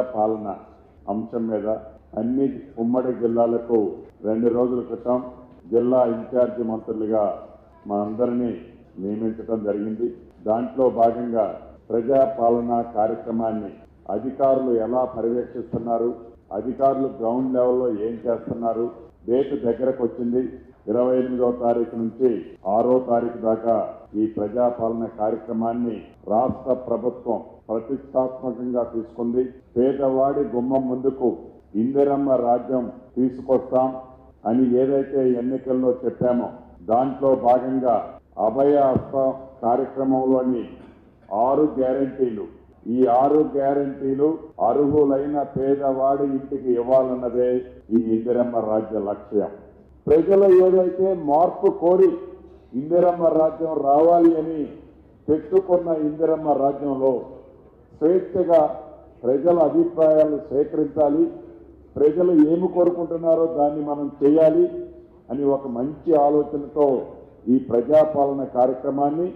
పాలన అంశం మీద అన్ని ఉమ్మడి జిల్లాలకు రెండు రోజుల క్రితం జిల్లా ఇన్ఛార్జి మంత్రులుగా మా అందరినీ నియమించడం జరిగింది. దాంట్లో భాగంగా ప్రజాపాలన కార్యక్రమాన్ని అధికారులు ఎలా పర్యవేక్షిస్తున్నారు అధికారులు గ్రౌండ్ లెవెల్లో ఏం చేస్తున్నారు? డేట్ దగ్గరకు వచ్చింది. ఇరవై ఎనిమిదో తారీఖు నుంచి ఆరో తారీఖు దాకా ఈ ప్రజాపాలన కార్యక్రమాన్ని రాష్ట్ర ప్రభుత్వం ప్రతిష్టాత్మకంగా తీసుకుంది. పేదవాడి గుమ్మం ముందుకు ఇందిరమ్మ రాజ్యం తీసుకొస్తాం అని ఏదైతే ఎన్నికల్లో చెప్పామో దాంట్లో భాగంగా అభయ హస్త కార్యక్రమంలోని ఆరు గ్యారంటీలు ఈ ఆరు గ్యారంటీలు అర్హులైన పేదవాడి ఇంటికి ఇవ్వాలన్నదే ఈ ఇందిరమ్మ రాజ్య లక్ష్యం. ప్రజలు ఏదైతే మార్పు కోరి ఇందిరమ్మ రాజ్యం రావాలి అని పెట్టుకున్న ఇందిరమ్మ రాజ్యంలో స్వేచ్ఛగా ప్రజల అభిప్రాయాలు సేకరించాలి ప్రజలు ఏమి కోరుకుంటున్నారో దాన్ని మనం చేయాలి అని ఒక మంచి ఆలోచనతో ఈ ప్రజాపాలన కార్యక్రమాన్ని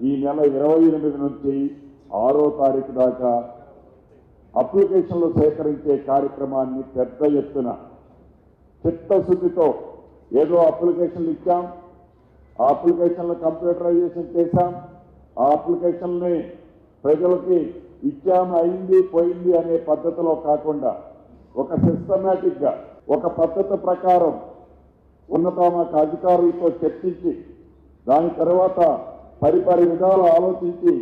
ఈ నెల ఇరవై ఎనిమిది నుంచి ఆరో తారీఖు దాకా అప్లికేషన్లు సేకరించే కార్యక్రమాన్ని పెద్ద ఎత్తున చిత్తశుద్ధితో ఏదో అప్లికేషన్లు ఇచ్చాం ఆ అప్లికేషన్లు కంప్యూటరైజేషన్ చేశాం ఆ అప్లికేషన్ని ప్రజలకి ఇచ్చాం అయింది పోయింది అనే పద్ధతిలో కాకుండా ఒక సిస్టమేటిక్గా ఒక పద్ధతి ప్రకారం ఉన్నతామక అధికారులతో చర్చించి దాని తర్వాత పరిపరి విధాలు ఆలోచించి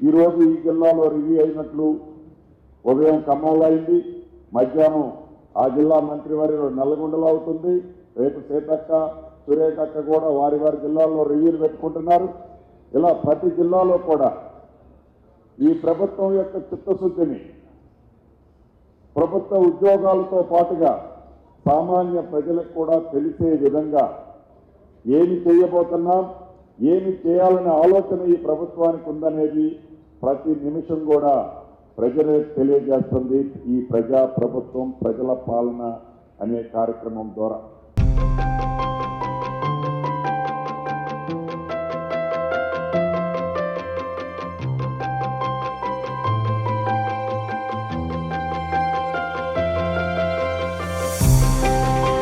ఈరోజు ఈ జిల్లాలో రివ్యూ అయినట్లు ఉదయం ఖమ్మంలో అయింది. మధ్యాహ్నం ఆ జిల్లా మంత్రివర్యులు నల్లగొండలో అవుతుంది. రేపు సీతక్క సురేఖక్క కూడా వారి వారి జిల్లాల్లో రివ్యూలు పెట్టుకుంటున్నారు. ఇలా ప్రతి జిల్లాలో కూడా ఈ ప్రభుత్వం యొక్క చిత్తశుద్ధిని ప్రభుత్వ ఉద్యోగాలతో పాటుగా సామాన్య ప్రజలకు కూడా తెలిసే విధంగా ఏమి చేయబోతున్నాం ఏమి చేయాలనే ఆలోచన ఈ ప్రభుత్వానికి ఉందనేది ప్రతి నిమిషం కూడా ప్రజలే తెలియజేస్తుంది ఈ ప్రజా ప్రభుత్వం ప్రజల పాలన అనే కార్యక్రమం ద్వారా.